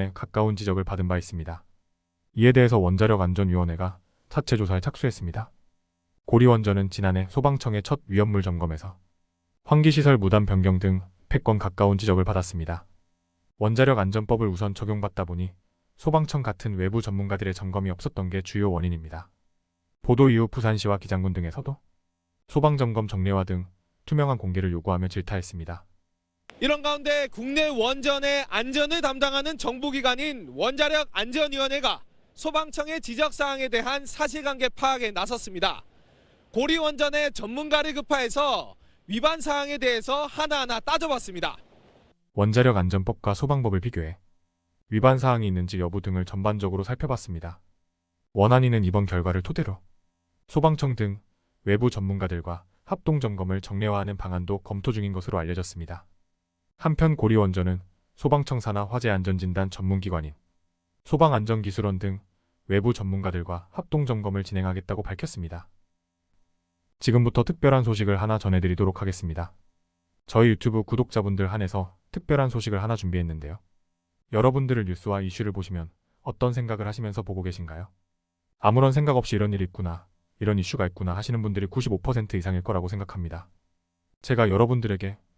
에 가까운 지적을 받은 바 있습니다. 이에 대해서 원자력 안전위원회가 차체 조사에 착수했습니다. 고리 원전은 지난해 소방청의 첫 위험물 점검에서 환기시설 무단 변경 등 100건 가까운 지적을 받았습니다. 원자력 안전법을 우선 적용받다 보니 소방청 같은 외부 전문가들의 점검이 없었던 게 주요 원인입니다. 보도 이후 부산시와 기장군 등에서도 소방점검 정례화 등 투명한 공개를 요구하며 질타했습니다. 이런 가운데 국내 원전의 안전을 담당하는 정부기관인 원자력 안전위원회가 소방청의 지적 사항에 대한 사실관계 파악에 나섰습니다. 고리 원전의 전문가를 급파해서 위반 사항에 대해서 하나하나 따져봤습니다. 원자력 안전법과 소방법을 비교해 위반 사항이 있는지 여부 등을 전반적으로 살펴봤습니다. 원안위는 이번 결과를 토대로 소방청 등 외부 전문가들과 합동 점검을 정례화하는 방안도 검토 중인 것으로 알려졌습니다. 한편 고리원전은 소방청 산하 화재안전진단 전문기관인 소방안전기술원 등 외부 전문가들과 합동 점검을 진행하겠다고 밝혔습니다. 지금부터 특별한 소식을 하나 전해드리도록 하겠습니다. 저희 유튜브 구독자분들 한해서 특별한 소식을 하나 준비했는데요. 여러분들을 뉴스와 이슈를 보시면 어떤 생각을 하시면서 보고 계신가요? 아무런 생각 없이 이런 일이 있구나, 이런 이슈가 있구나 하시는 분들이 95% 이상일 거라고 생각합니다. 제가 여러분들에게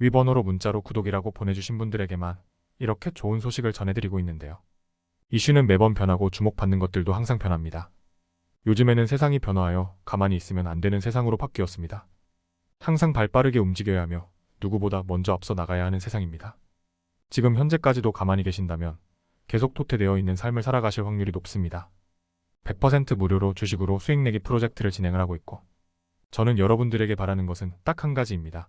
위 번호로 문자로 구독이라고 보내주신 분들에게만 이렇게 좋은 소식을 전해드리고 있는데요. 이슈는 매번 변하고 주목받는 것들도 항상 변합니다. 요즘에는 세상이 변화하여 가만히 있으면 안 되는 세상으로 바뀌었습니다. 항상 발 빠르게 움직여야 하며 누구보다 먼저 앞서 나가야 하는 세상입니다. 지금 현재까지도 가만히 계신다면 계속 도태되어 있는 삶을 살아가실 확률이 높습니다. 100% 무료로 주식으로 수익 내기 프로젝트를 진행을 하고 있고 저는 여러분들에게 바라는 것은 딱 한 가지입니다.